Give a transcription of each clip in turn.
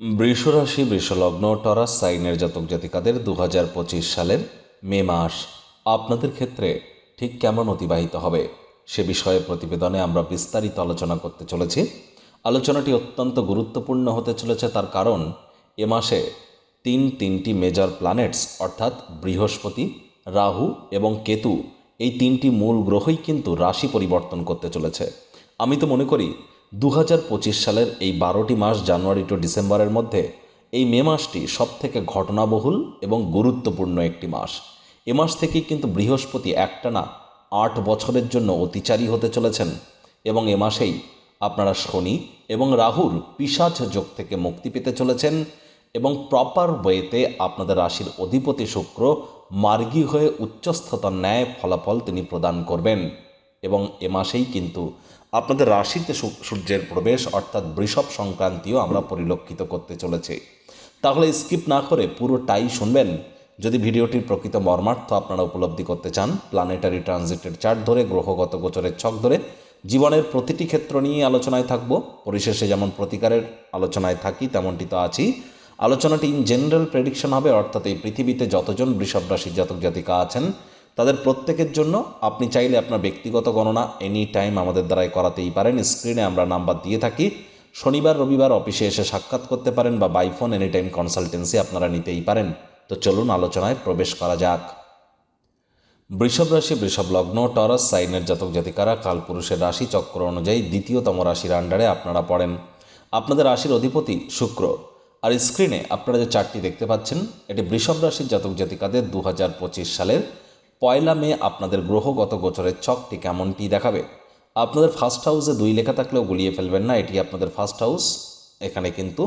বৃষরাশি, বৃষলগ্ন, Taurus, সাইনের জাতক জাতিকাদের দু হাজার পঁচিশ সালের মে মাস। আপনাদের ক্ষেত্রে ঠিক কেমন অতিবাহিত হবে? সে বিষয়ে প্রতিবেদনে আমরা বিস্তারিত আলোচনা করতে চলেছি। আলোচনাটি অত্যন্ত গুরুত্বপূর্ণ হতে চলেছে তার কারণ, এ মাসে তিন তিনটি মেজর প্ল্যানেটস অর্থাৎ বৃহস্পতি, রাহু এবং কেতু, এই তিনটি মূল গ্রহই কিন্তু রাশি পরিবর্তন করতে চলেছে। আমি তো মনে করি দু হাজার পঁচিশ সালের এই বারোটি মাস জানুয়ারি টু ডিসেম্বরের মধ্যে এই মে মাসটি সবথেকে ঘটনাবহুল এবং গুরুত্বপূর্ণ একটি মাস। এ মাস থেকেই কিন্তু বৃহস্পতি একটানা আট বছরের জন্য অতিচারী হতে চলেছেন এবং এ মাসেই আপনারা শনি এবং রাহুর পিসাচ যোগ থেকে মুক্তি পেতে চলেছেন এবং প্রপার ওয়েতে আপনাদের রাশির অধিপতি শুক্র মার্গী হয়ে উচ্চস্থতার ন্যায় ফলাফল তিনি প্রদান করবেন। এবং এ মাসেই কিন্তু আপনাদের রাশিতে সূর্যের প্রবেশ অর্থাৎ বৃষভ সংক্রান্তিও আমরা পরিলক্ষিত করতে চলেছি। তাহলে স্কিপ না করে পুরোটাই শুনবেন। যদি ভিডিওটির প্রকৃত মর্মার্থ আপনারা উপলব্ধি করতে চান প্ল্যানেটারি ট্রানজিটের চার্ট ধরে, গ্রহগত গোচরের ছক ধরে, জীবনের প্রতিটি ক্ষেত্র নিয়ে আলোচনায় থাকব। পরিশেষে যেমন প্রতিকারের আলোচনায় থাকি, তেমনটি তো আছি আলোচনাটি ইন জেনারেল প্রেডিকশন হবে, অর্থাৎ এই পৃথিবীতে যতজন বৃষভ রাশির জাতক জাতিকা আছেন তাদের প্রত্যেকের জন্য আপনি চাইলে আপনার ব্যক্তিগত গণনা এনি টাইম আমাদের দ্বারাই করাতেই পারেন। স্ক্রিনে আমরা নাম্বার দিয়ে থাকি। শনিবার, রবিবার অফিসে এসে সাক্ষাৎ করতে পারেন বা বাইফোন এনি টাইম কনসালটেন্সি আপনারা নিতেই পারেন। তো চলুন আলোচনায় প্রবেশ করা যাক। বৃষভ রাশি, বৃষভ লগ্ন, টরাস, সাইনের জাতক জাতিকারা কালপুরুষের রাশি চক্র অনুযায়ী দ্বিতীয়তম রাশির আন্ডারে আপনারা পড়েন। আপনাদের রাশির অধিপতি শুক্র। আর স্ক্রিনে আপনারা যে চারটি দেখতে পাচ্ছেন, এটি বৃষভ রাশির জাতক জাতিকাদের দু সালের পয়লা মে আপনাদের গ্রহগত গোচরের ছকটি কেমনটি দেখাবে? আপনাদের ফার্স্ট হাউসে দুই লেখা থাকলেও গুলিয়ে ফেলবেন না, এটি আপনাদের ফার্স্ট হাউস এখানে কিন্তু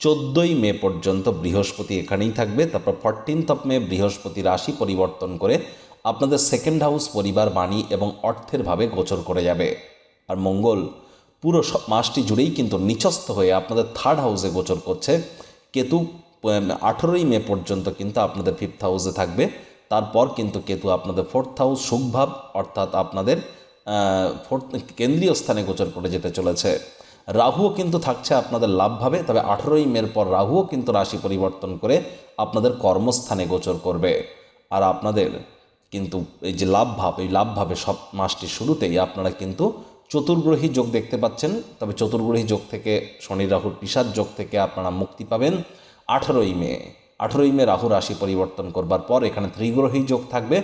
চোদ্দোই মে পর্যন্ত বৃহস্পতি এখানেই থাকবে, তারপর ফরটিন্থ অফ মে বৃহস্পতি রাশি পরিবর্তন করে আপনাদের সেকেন্ড হাউস পরিবার, বাণী এবং অর্থের ভাবে গোচর করে যাবে। আর মঙ্গল, পুরো মাসটি জুড়েই কিন্তু নিচস্থ হয়ে আপনাদের থার্ড হাউসে গোচর করছে। কেতু আঠেরোই মে পর্যন্ত কিন্তু আপনাদের ফিফথ হাউসে থাকবে। তারপর কিন্তু কেতু আপনাদের ফোর্থ হাউস সুখভাব, অর্থাৎ আপনাদের ফোর্থ কেন্দ্রীয় স্থানে গোচর করে যেতে চলেছে। রাহুও কিন্তু থাকছে আপনাদের লাভভাবে, তবে আঠেরোই মের পর রাহুও কিন্তু রাশি পরিবর্তন করে আপনাদের কর্মস্থানে গোচর করবে। আর আপনাদের কিন্তু এই যে লাভ ভাব এই লাভভাবে সব মাসটির শুরুতেই আপনারা কিন্তু চতুর্গ্রহী যোগ দেখতে পাচ্ছেন। তবে চতুর্গ্রহী যোগ থেকে শনি রাহুর পিসার যোগ থেকে আপনারা মুক্তি পাবেন আঠেরোই মে। আঠেরোই মে রাহু রাশি পরিবর্তন করবার পর এখানে ত্রিগ্রহী যোগ থাকবে।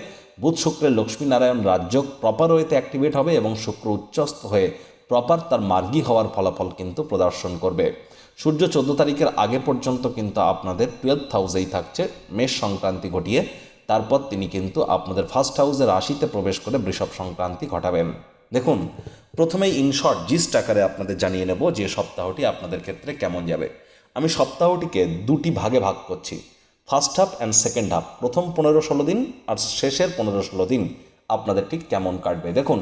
বুধ শুক্রের লক্ষ্মীনারায়ণ রাজযোগ প্রপার ওয়েতে অ্যাক্টিভেট হবে এবং শুক্র উচ্চস্থ হয়ে প্রপার তার মার্গী হওয়ার ফলাফল কিন্তু প্রদর্শন করবে। সূর্য চোদ্দ তারিখের আগে পর্যন্ত কিন্তু আপনাদের টুয়েলভ হাউসেই থাকছে। মেষ সংক্রান্তি ঘটিয়ে তারপর তিনি কিন্তু আপনাদের ফার্স্ট হাউসে রাশিতে প্রবেশ করে বৃষভ সংক্রান্তি ঘটাবেন। দেখুন, প্রথমেই ইনশর্ট জিস্ট আকারে আপনাদের জানিয়ে নেব যে সপ্তাহটি আপনাদের ক্ষেত্রে কেমন যাবে। আমি সপ্তাহটিকে দুটি ভাগে ভাগ করছি। First half and second half. প্রথম পনেরো ষোলো দিন আর শেষের পনেরো ষোলো দিন আপনাদের ঠিক কেমন কাটবে? দেখুন,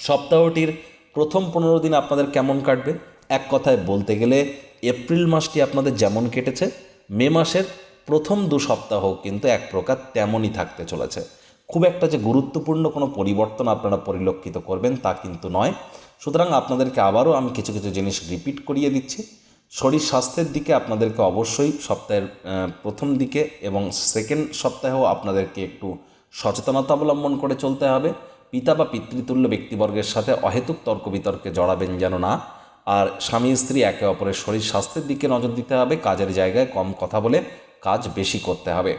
সপ্তাহটির প্রথম পনেরো দিন আপনাদের কেমন কাটবে? এক কথায় বলতে গেলে এপ্রিল মাসটি আপনাদের যেমন কেটেছে, মে মাসের প্রথম দু সপ্তাহ কিন্তু এক প্রকার তেমনই থাকতে চলেছে। খুব একটা যে গুরুত্বপূর্ণ কোনো পরিবর্তন আপনারা পরিলক্ষিত করবেন তা কিন্তু নয়। সুতরাং আপনাদেরকে আবারও আমি কিছু কিছু জিনিস রিপিট করিয়ে দিচ্ছি। শরীর স্বাস্থ্যের দিকে আপনাদেরকে অবশ্যই সপ্তাহের প্রথম দিকে এবং সেকেন্ড সপ্তাহেও আপনাদেরকে একটু সচেতনতা অবলম্বন করে চলতে হবে। পিতা বা পিতৃতুল্য ব্যক্তিবর্গের সাথে অহেতুক তর্ক বিতর্কে জড়াবেন যেন না। আর স্বামী স্ত্রী একে অপরের শরীর স্বাস্থ্যের দিকে নজর দিতে হবে, কাজের জায়গায় কম কথা বলে কাজ বেশি করতে হবে।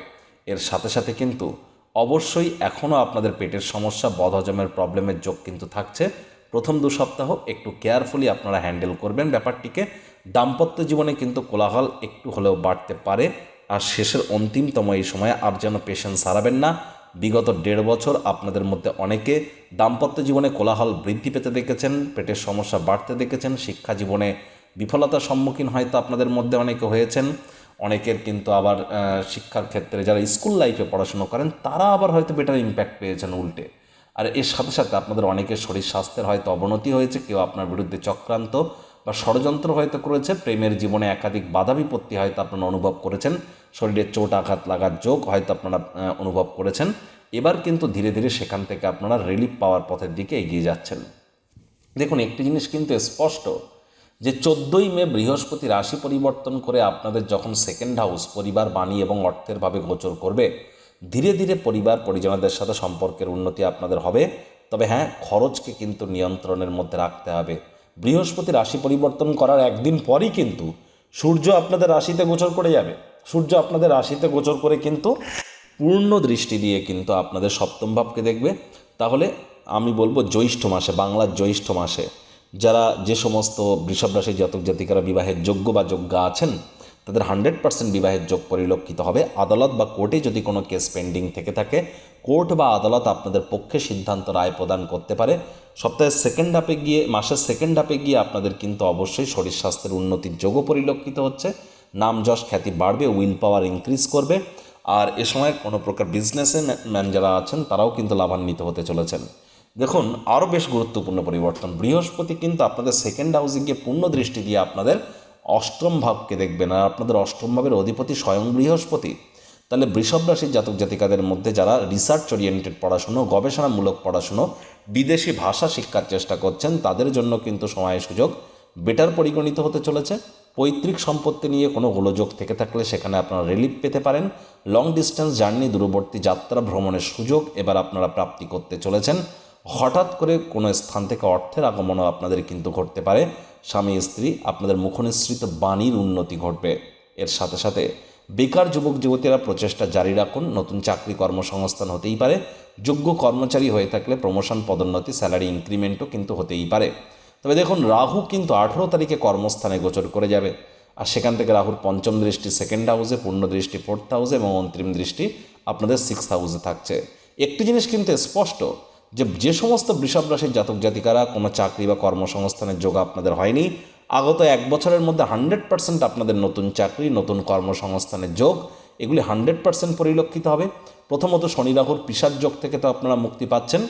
এর সাথে সাথে কিন্তু অবশ্যই এখনও আপনাদের পেটের সমস্যা, বদহজমের প্রবলেমের যোগ কিন্তু থাকছে। প্রথম দু সপ্তাহ একটু কেয়ারফুলি আপনারা হ্যান্ডেল করবেন ব্যাপারটিকে। দাম্পত্য জীবনে কিন্তু কোলাহল একটু হলেও বাড়তে পারে। আর শেষের অন্তিমতম এই সময়ে আর যেন পেশেন্স হারাবেন না। বিগত দেড় বছর আপনাদের মধ্যে অনেকে দাম্পত্য জীবনে কোলাহল বৃদ্ধি পেতে দেখেছেন, পেটের সমস্যা বাড়তে দেখেছেন, শিক্ষা জীবনে বিফলতার সম্মুখীন হয়তো আপনাদের মধ্যে অনেকে হয়েছেন। অনেকের কিন্তু আবার শিক্ষার ক্ষেত্রে যারা স্কুল লাইফে পড়াশুনো করেন, তারা আবার হয়তো বেটার ইম্প্যাক্ট পেয়েছেন উল্টে। আর এর সাথে সাথে আপনাদের অনেকের শরীর স্বাস্থ্যের হয়তো অবনতি হয়েছে, কেউ আপনার বিরুদ্ধে চক্রান্ত। বা ষড়যন্ত্র হয়তো করেছে, প্রেমের জীবনে একাধিক বাধা বিপত্তি হয়তো আপনারা অনুভব করেছেন, শরীরে চোট আঘাত লাগার যোগ হয়তো আপনারা অনুভব করেছেন। এবার কিন্তু ধীরে ধীরে সেখান থেকে আপনারা রিলিফ পাওয়ার পথের দিকে এগিয়ে যাচ্ছেন। দেখুন, একটি জিনিস কিন্তু স্পষ্ট যে চোদ্দোই মে বৃহস্পতি রাশি পরিবর্তন করে আপনাদের যখন সেকেন্ড হাউস পরিবার, বাণী এবং অর্থের ভাবে গোচর করবে, ধীরে ধীরে পরিবার, পরিজনদের সাথে সম্পর্কের উন্নতি আপনাদের হবে। তবে হ্যাঁ খরচকে কিন্তু নিয়ন্ত্রণের মধ্যে রাখতে হবে। বৃহস্পতি রাশি পরিবর্তন করার একদিন পরই কিন্তু সূর্য আপনাদের রাশিতে গোচর করে যাবে। সূর্য আপনাদের রাশিতে গোচর করে কিন্তু পূর্ণ দৃষ্টি দিয়ে কিন্তু আপনাদের সপ্তম ভাবকে দেখবে। তাহলে আমি বলব জ্যৈষ্ঠ মাসে, বাংলার জ্যৈষ্ঠ মাসে যারা যে সমস্ত বৃষভ রাশির জাতক জাতিকারা বিবাহের যোগ্য বা যোগ্য আছেন, তাদের হান্ড্রেড পার্সেন্ট বিবাহের যোগ পরিলক্ষিত হবে। আদালত বা কোর্টে যদি কোনো কেস পেন্ডিং থেকে থাকে কোর্ট বা আদালত আপনাদের পক্ষে সিদ্ধান্ত রায় প্রদান করতে পারে। সপ্তাহের সেকেন্ড হাফে গিয়ে, মাসের সেকেন্ড হাফে গিয়ে আপনাদের কিন্তু অবশ্যই শরীর স্বাস্থ্যের উন্নতির যোগও পরিলক্ষিত হচ্ছে। নাম যশ খ্যাতি বাড়বে উইল পাওয়ার ইনক্রিজ করবে। আর এ সময় কোনো প্রকার বিজনেসে ম্যান যারা আছেন, তারাও কিন্তু লাভান্বিত হতে চলেছেন। দেখুন, আরও বেশ গুরুত্বপূর্ণ পরিবর্তন। বৃহস্পতি কিন্তু আপনাদের সেকেন্ড হাউসে গিয়ে পূর্ণ দৃষ্টি দিয়ে আপনাদের অষ্টম ভাবকে দেখবেন। আর আপনাদের অষ্টম ভাবের অধিপতি স্বয়ং বৃহস্পতি। তাহলে বৃষভ রাশির জাতক জাতিকাদের মধ্যে যারা রিসার্চ ওরিয়েন্টেড পড়াশুনো, গবেষণামূলক পড়াশুনো, বিদেশি ভাষা শিক্ষার চেষ্টা করছেন, তাদের জন্য কিন্তু সময় সুযোগ বেটার পরিগণিত হতে চলেছে। পৈতৃক সম্পত্তি নিয়ে কোনো গোলযোগ থেকে থাকলে সেখানে আপনারা রিলিফ পেতে পারেন। লং ডিস্টেন্স জার্নি দূরবর্তী যাত্রা, ভ্রমণের সুযোগ এবার আপনারা প্রাপ্তি করতে চলেছেন। হঠাৎ করে কোনো স্থান থেকে অর্থের আগমনও আপনাদের কিন্তু ঘটতে পারে। স্বামী, স্ত্রী, আপনাদের মুখনিসৃত বাণীর উন্নতি ঘটবে। এর সাথে সাথে বেকার যুবক যুবতীরা প্রচেষ্টা জারি রাখুন। নতুন চাকরি কর্মসংস্থান হতেই পারে। যোগ্য কর্মচারী হয়ে থাকলে প্রমোশন পদোন্নতি স্যালারি ইনক্রিমেন্টও কিন্তু হতেই পারে। তবে দেখুন, রাহু কিন্তু আঠেরো তারিখে কর্মস্থানে গোচর করে যাবে। আর সেখান থেকে রাহুর পঞ্চম দৃষ্টি সেকেন্ড হাউসে পূর্ণ দৃষ্টি ফোর্থ হাউসে এবং অন্তিম দৃষ্টি আপনাদের সিক্স হাউসে থাকছে। একটি জিনিস কিন্তু স্পষ্ট, যে যে সমস্ত বৃষভ রাশির জাতক জাতিকারা কোনো চাকরি বা কর্মসংস্থানের যোগ আপনাদের হয়নি আগত এক বছরের মধ্যে হান্ড্রেড পার্সেন্ট আপনাদের নতুন চাকরি, নতুন কর্মসংস্থানের যোগ, এগুলি হান্ড্রেড পার্সেন্ট পরিলক্ষিত হবে। প্রথমত শনি রাহুর পিসার যোগ থেকে তো আপনারা মুক্তি পাচ্ছেন।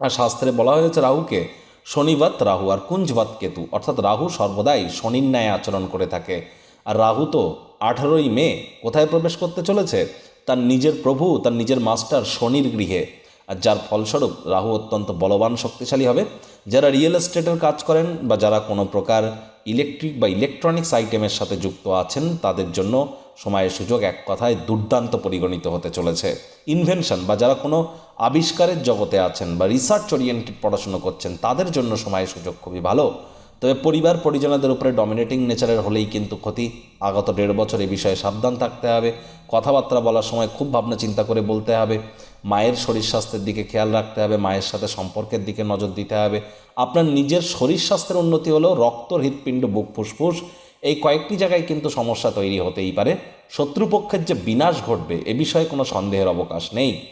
আর শাস্ত্রে বলা হয়েছে রাহুকে শনিবাত রাহু আর কুঞ্জবাত কেতু, অর্থাৎ রাহু সর্বদাই শনির ন্যায় আচরণ করে থাকে। আর রাহু তো আঠারোই মে কোথায় প্রবেশ করতে চলেছে? তার নিজের প্রভু, তার নিজের মাস্টার শনির গৃহে। আর যার ফলস্বরূপ রাহু অত্যন্ত বলবান, শক্তিশালী হবে। যারা রিয়েল এস্টেটের কাজ করেন বা যারা কোনো প্রকার ইলেকট্রিক বা ইলেকট্রনিক্স আইটেমের সাথে যুক্ত আছেন, তাদের জন্য সময়ের সুযোগ এক কথায় দুর্দান্ত পরিগণিত হতে চলেছে। ইনভেনশন বা যারা কোনো আবিষ্কারের জগতে আছেন বা রিসার্চ ওরিয়েন্টেড পড়াশুনো করছেন, তাদের জন্য সময়ের সুযোগ খুবই ভালো। তবে পরিবার পরিজনদের উপরে ডমিনেটিং নেচারের হলেই কিন্তু ক্ষতি। আগত দেড় বছর এ বিষয়ে সাবধান থাকতে হবে। কথাবার্তা বলার সময় খুব ভাবনা চিন্তা করে বলতে হবে। মায়ের শরীর স্বাস্থ্যের দিকে খেয়াল রাখতে হবে, মায়ের সাথে সম্পর্কের দিকে নজর দিতে হবে। আপনার নিজের শরীর স্বাস্থ্যের উন্নতি হলেও রক্ত, হৃৎপিণ্ড, বুক ফুসফুস। এই কয়েকটি জায়গায় কিন্তু সমস্যা তৈরি হতেই পারে। শত্রুপক্ষের যে বিনাশ ঘটবে, এ বিষয়ে কোনো সন্দেহের অবকাশ নেই।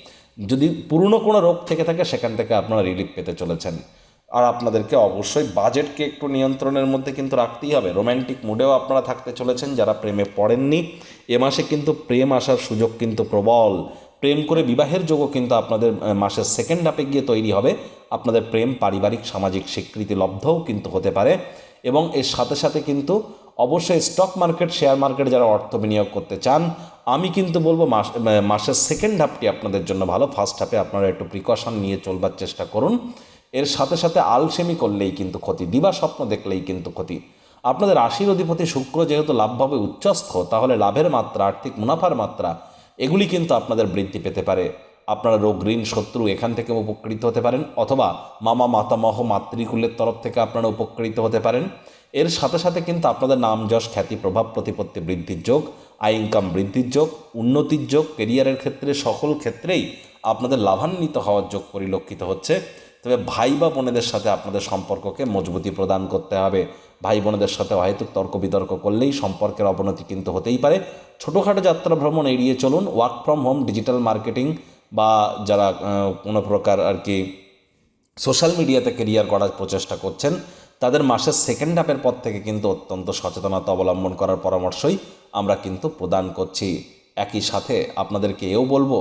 যদি পুরনো কোনো রোগ থেকে থাকে, সেখান থেকে আপনারা রিলিফ পেতে চলেছেন। আর আপনাদেরকে অবশ্যই বাজেটকে একটু নিয়ন্ত্রণের মধ্যে কিন্তু রাখতেই হবে। রোম্যান্টিক মুডেও আপনারা থাকতে চলেছেন, যারা প্রেমে পড়েননি। এ মাসে কিন্তু প্রেম আসার সুযোগ কিন্তু প্রবল। প্রেম করে বিবাহের যোগও কিন্তু আপনাদের মাসের সেকেন্ড হাফে গিয়ে তৈরি হবে। আপনাদের প্রেম পারিবারিক, সামাজিক স্বীকৃতি লব্ধও কিন্তু হতে পারে। এবং এর সাথে সাথে কিন্তু অবশ্যই স্টক মার্কেট শেয়ার মার্কেট যারা অর্থ বিনিয়োগ করতে চান, আমি কিন্তু বলব মাস মাসের সেকেন্ড হাফটি আপনাদের জন্য ভালো। ফার্স্ট হাফে আপনারা একটু প্রিকশন নিয়ে চলবার চেষ্টা করুন। এর সাথে সাথে আলসেমি করলেই কিন্তু ক্ষতি, দিবা স্বপ্ন দেখলেই কিন্তু ক্ষতি। আপনাদের রাশির অধিপতি শুক্র যেহেতু লাভভাবে উচ্চস্থ, তাহলে লাভের মাত্রা, আর্থিক মুনাফার মাত্রা এগুলি কিন্তু আপনাদের বৃদ্ধি পেতে পারে। আপনারা রোগ, ঋণ, শত্রু এখান থেকে উপকৃত হতে পারেন অথবা মামা, মাতামহ, মাতৃকুলের তরফ থেকে আপনারা উপকৃত হতে পারেন। এর সাথে সাথে কিন্তু আপনাদের নাম, যশ, খ্যাতি, প্রভাব, প্রতিপত্তি বৃদ্ধির যোগ, আয় ইনকাম বৃদ্ধির যোগ, উন্নতির যোগ কেরিয়ারের ক্ষেত্রে, সকল ক্ষেত্রেই আপনাদের লাভান্বিত হওয়ার যোগ পরিলক্ষিত হচ্ছে। তবে ভাই বা বোনেদের সাথে আপনাদের সম্পর্ককে মজবুতি প্রদান করতে হবে। ভাই বোনেদের সাথে অহেতুক তর্ক বিতর্ক করলেই সম্পর্কের অবনতি কিন্তু হতেই পারে। ছোটোখাটো যাত্রা ভ্রমণ এড়িয়ে চলুন। Work from home digital marketing বা যারা কোনো প্রকার আর কি সোশ্যাল মিডিয়াতে কেরিয়ার গড়ার প্রচেষ্টা করছেন, তাদের মাসের সেকেন্ড হাফের পর থেকে কিন্তু অত্যন্ত সচেতনতা অবলম্বন করার পরামর্শই আমরা কিন্তু প্রদান করছি। একই সাথে আপনাদেরকে এও বলব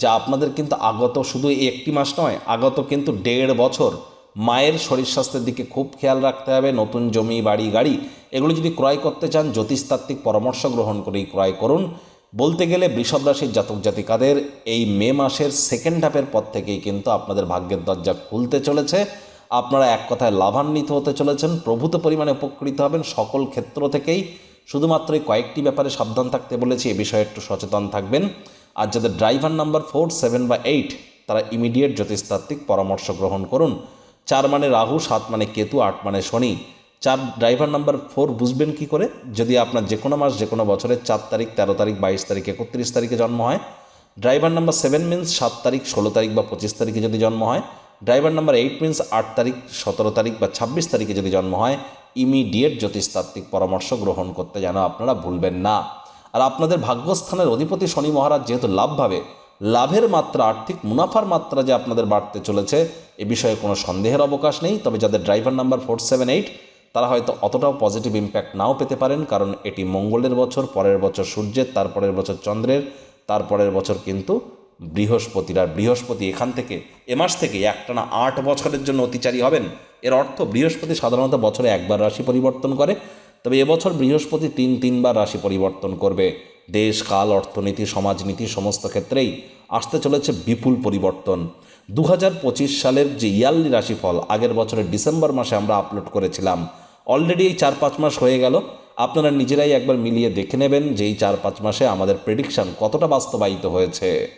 যে আপনাদের কিন্তু আগত শুধু একটি মাস নয়, আগত কিন্তু দেড় বছর মায়ের শরীর স্বাস্থ্যের দিকে খুব খেয়াল রাখতে হবে, নতুন জমি, বাড়ি, গাড়ি, এগুলো যদি ক্রয় করতে চান, জ্যোতিষতাত্ত্বিক পরামর্শ গ্রহণ করেই ক্রয় করুন। বলতে গেলে বৃষভ রাশির জাতক জাতিকাদের এই মে মাসের সেকেন্ড হাফের পর থেকেই কিন্তু আপনাদের ভাগ্যের দরজা খুলতে চলেছে। আপনারা এক কথায় লাভান্বিত হতে চলেছেন, প্রভূত পরিমাণে উপকৃত হবেন সকল ক্ষেত্র থেকেই। শুধুমাত্র এই কয়েকটি ব্যাপারে সাবধান থাকতে বলেছি, এ বিষয়ে একটু সচেতন থাকবেন। আর যাদের ড্রাইভার নাম্বার ফোর সেভেন বা এইট তারা ইমিডিয়েট জ্যোতিষতাত্ত্বিক পরামর্শ গ্রহণ করুন। চার মানে রাহু, সাত মানে কেতু, আট মানে শনি। চার ড্রাইভার নাম্বার ফোর বুঝবেন কি করে? যদি আপনার যে কোনো মাস, যে কোনো বছরের চার তারিখ, তেরো তারিখ, বাইশ তারিখ, একত্রিশ তারিখে জন্ম হয়। ড্রাইভার নাম্বার সেভেন মিন্স সাত তারিখ, ষোলো তারিখ বা পঁচিশ তারিখে যদি জন্ম হয়। ড্রাইভার নাম্বার এইট মিন্স আট তারিখ, সতেরো তারিখ বা ছাব্বিশ তারিখে যদি জন্ম হয়, ইমিডিয়েট জ্যোতিষতাত্ত্বিক পরামর্শ গ্রহণ করতে যেন আপনারা ভুলবেন না। আর আপনাদের ভাগ্যস্থানের অধিপতি শনি মহারাজ যেহেতু লাভ ভাবে লাভের মাত্রা, আর্থিক মুনাফার মাত্রা যে আপনাদের বাড়তে চলেছে, এ বিষয়ে কোনো সন্দেহের অবকাশ নেই। তবে যাদের driver number four seven eight, তারা হয়তো অতটাও পজিটিভ ইম্প্যাক্ট নাও পেতে পারেন, কারণ এটি মঙ্গলের বছর, পরের বছর সূর্যের, তারপরের বছর চন্দ্রের, তারপরের বছর কিন্তু বৃহস্পতির। আর বৃহস্পতি এখান থেকে, এ মাস থেকে একটানা আট বছরের জন্য অতিচারী হবেন। এর অর্থ বৃহস্পতি সাধারণত বছরে একবার রাশি পরিবর্তন করে, তবে এবছর বৃহস্পতি তিন তিনবার রাশি পরিবর্তন করবে। দেশ, কাল, অর্থনীতি সমাজনীতি সমস্ত ক্ষেত্রেই আসতে চলেছে বিপুল পরিবর্তন। দু হাজার পঁচিশ সালের যে ইয়ারলি রাশিফল, আগের বছরের ডিসেম্বর মাসে আমরা আপলোড করেছিলাম। অলরেডি এই চার পাঁচ মাস হয়ে গেল। আপনারা নিজেরাই একবার মিলিয়ে দেখে নেবেন যে এই চার পাঁচ মাসে আমাদের প্রেডিকশন কতটা বাস্তবায়িত হয়েছে।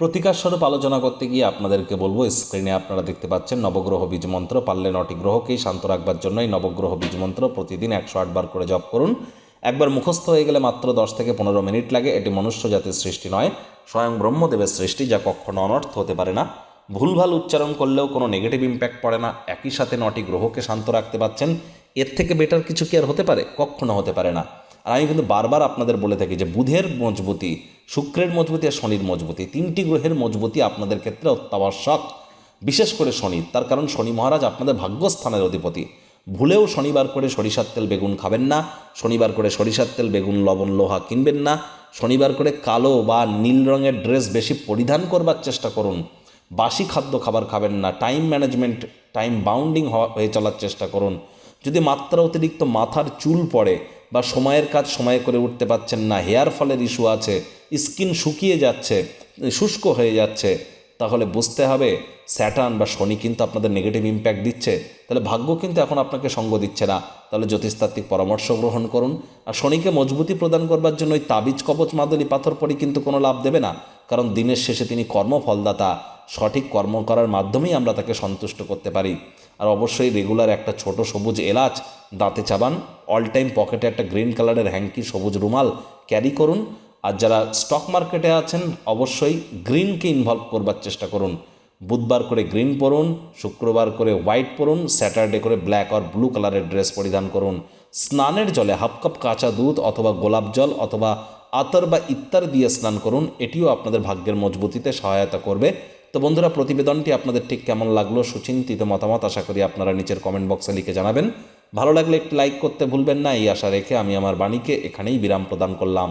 প্রতিকার স্বরূপ আলোচনা করতে গিয়ে আপনাদেরকে বলব স্ক্রিনে আপনারা দেখতে পাচ্ছেন নবগ্রহ বীজ মন্ত্র, পারলে নটি গ্রহকেই শান্ত রাখবার জন্যই নবগ্রহ বীজ মন্ত্র প্রতিদিন একশো আটবার করে জপ করুন। একবার মুখস্থ হয়ে গেলে মাত্র দশ থেকে পনেরো মিনিট লাগে। এটি মনুষ্য জাতির সৃষ্টি নয়, স্বয়ং ব্রহ্মদেবের সৃষ্টি যা কখনো অনর্থ হতে পারে না। ভুলভাল উচ্চারণ করলেও কোনো নেগেটিভ ইম্প্যাক্ট পড়ে না। একই সাথে নটি গ্রহকে শান্ত রাখতে পারছেন। এর থেকে বেটার কিছু কি আর হতে পারে? কখনো হতে পারে না। আর আমি কিন্তু বারবার আপনাদের বলে থাকি যে বুধের মজবুতি, শুক্রের মজবুতি আর শনির মজবুতি, তিনটি গ্রহের মজবুতি আপনাদের ক্ষেত্রে অত্যাবশ্যক। বিশেষ করে শনি, তার কারণ শনি মহারাজ আপনাদের ভাগ্যস্থানের অধিপতি। ভুলেও শনিবার করে সরিষার তেল বেগুন খাবেন না, শনিবার করে সরিষার তেল বেগুন, লবণ, লোহা কিনবেন না, শনিবার করে কালো বা নীল রঙের ড্রেস বেশি পরিধান করবার চেষ্টা করুন। বাসি খাদ্য খাবার খাবেন না, টাইম ম্যানেজমেন্ট, টাইম বাউন্ডিং হয়ে চলার চেষ্টা করুন। যদি মাত্রা অতিরিক্ত মাথার চুল পড়ে বা সময়ের কাজ সময়ে করে উঠতে পারছেন না, হেয়ার ফলের ইস্যু আছে, স্কিন শুকিয়ে যাচ্ছে, শুষ্ক হয়ে যাচ্ছে তাহলে বুঝতে হবে স্যাটার্ন বা শনি কিন্তু আপনাদের নেগেটিভ ইম্প্যাক্ট দিচ্ছে। তাহলে ভাগ্য কিন্তু এখন আপনাকে সঙ্গ দিচ্ছে না। তাহলে জ্যোতিষতাত্ত্বিক পরামর্শ গ্রহণ করুন। আর শনিকে মজবুতি প্রদান করবার জন্য ওই তাবিজ, কবচ, মাদুলি, পাথর পরি কিন্তু কোনো লাভ দেবে না। কারণ দিনের শেষে তিনি কর্মফলদাতা। সঠিক কর্ম করার মাধ্যমেই আমরা তাকে সন্তুষ্ট করতে পারি। আর অবশ্যই রেগুলার একটা ছোট সবুজ এলাচ, দাঁতে চাবান অল টাইম পকেটে একটা গ্রিন কালারের হ্যাঙ্কি সবুজ রুমাল ক্যারি করুন। আর যারা স্টক মার্কেটে আছেন, অবশ্যই গ্রিনকে ইনভলভ করবার চেষ্টা করুন। বুধবার করে গ্রিন পরুন, শুক্রবার করে হোয়াইট পরুন স্যাটারডে করে ব্ল্যাক আর ব্লু কালারের ড্রেস পরিধান করুন। স্নানের জলে হাফ কাপ কাঁচা দুধ অথবা গোলাপ জল অথবা আতর বা ইত্যার দিয়ে স্নান করুন, এটিও আপনাদের ভাগ্যের মজবুতিতে সহায়তা করবে। তো বন্ধুরা, প্রতিবেদনটি আপনাদের ঠিক কেমন লাগল, সুচিন্তিত মতামত আশা করি আপনারা নিচের কমেন্ট বক্সে লিখে জানাবেন। ভালো লাগলে একটি লাইক করতে ভুলবেন না, এই আশা রেখে আমি আমার বাণীকে এখানেই বিরাম প্রদান করলাম।